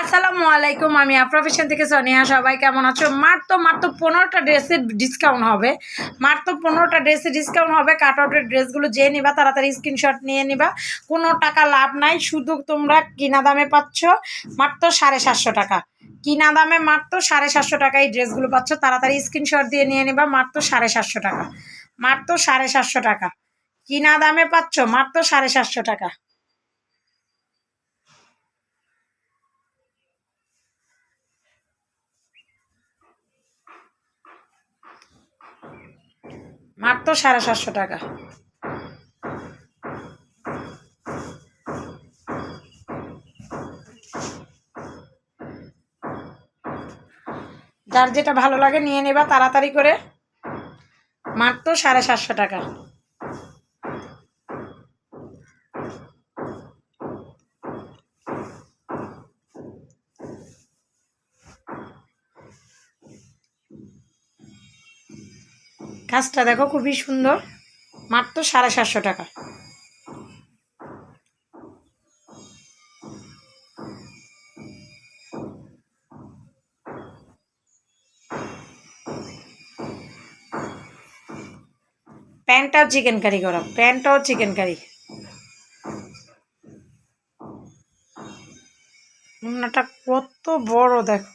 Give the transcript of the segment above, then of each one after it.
আসসালামু আলাইকুম, আমি প্রফেশন থেকে সোনিয়া। সবাই কেমন আছো? মাত্র মাত্র পনেরোটা ড্রেসের ডিসকাউন্ট হবে। মাত্র পনেরোটা ড্রেসের ডিসকাউন্ট হবে। কাট আউটের ড্রেসগুলো যে নিবা, তাড়াতাড়ি স্ক্রিনশট নিয়ে নিবা। কোনো টাকা লাভ নাই, শুধু তোমরা কিনা দামে পাচ্ছ। মাত্র সাড়ে সাতশো টাকা। কিনা দামে মাত্র সাড়ে সাতশো টাকা এই ড্রেসগুলো পাচ্ছ। তাড়াতাড়ি স্ক্রিনশট দিয়ে নিয়ে নিবা মাত্র সাড়ে সাতশো টাকা। মাত্র সাড়ে সাতশো টাকা। কিনা দামে পাচ্ছ মাত্র সাড়ে সাতশো টাকা। মাত্র সাড়ে সাতশো টাকা। যার যেটা ভালো লাগে নিয়ে নেবা তাড়াতাড়ি করে। মাত্র সাড়ে সাতশো টাকা। কাজটা দেখো খুবই সুন্দর। মাত্র সাড়ে সাতশো টাকা। প্যান্টটাও চিকেন কারি করা, প্যান্টটাও চিকেন কারি। উন্নাটা কত বড় দেখো।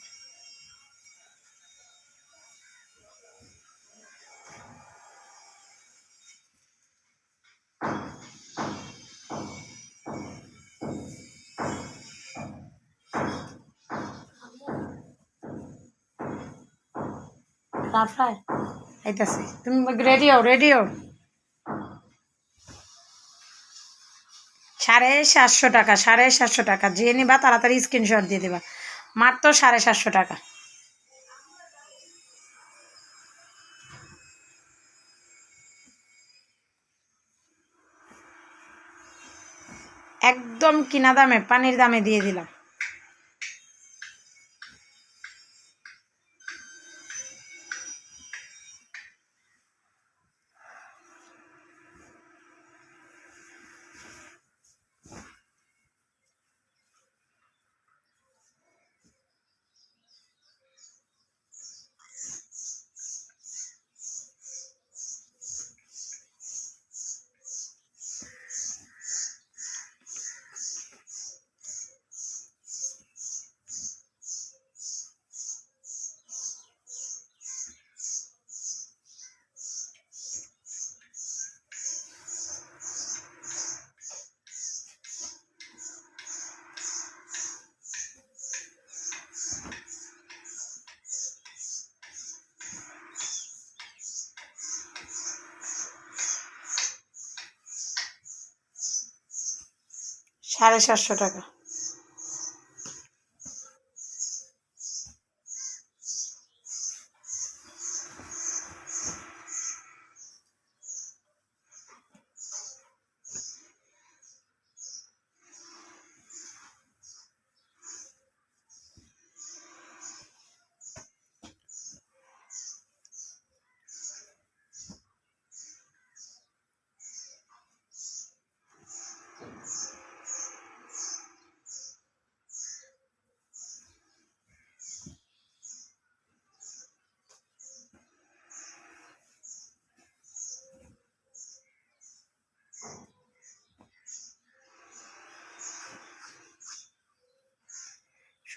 তাড়াতাড়ি স্ক্রিনশট দিয়ে দেবা। মাত্র সাড়ে সাতশো টাকা। একদম কিনা দামে, পানির দামে দিয়ে দিলাম। সাড়ে সাতশো টাকা।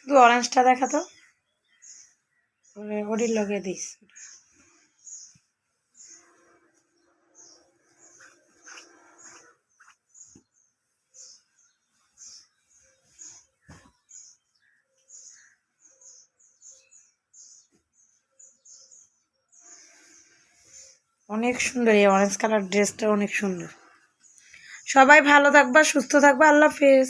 শুধু অরেঞ্জটা দেখা তো। ওটির লগে দিস। অনেক সুন্দর এই অরেঞ্জ কালার ড্রেসটা অনেক সুন্দর। সবাই ভালো থাকবা, সুস্থ থাকবা, আল্লাহ হাফেজ।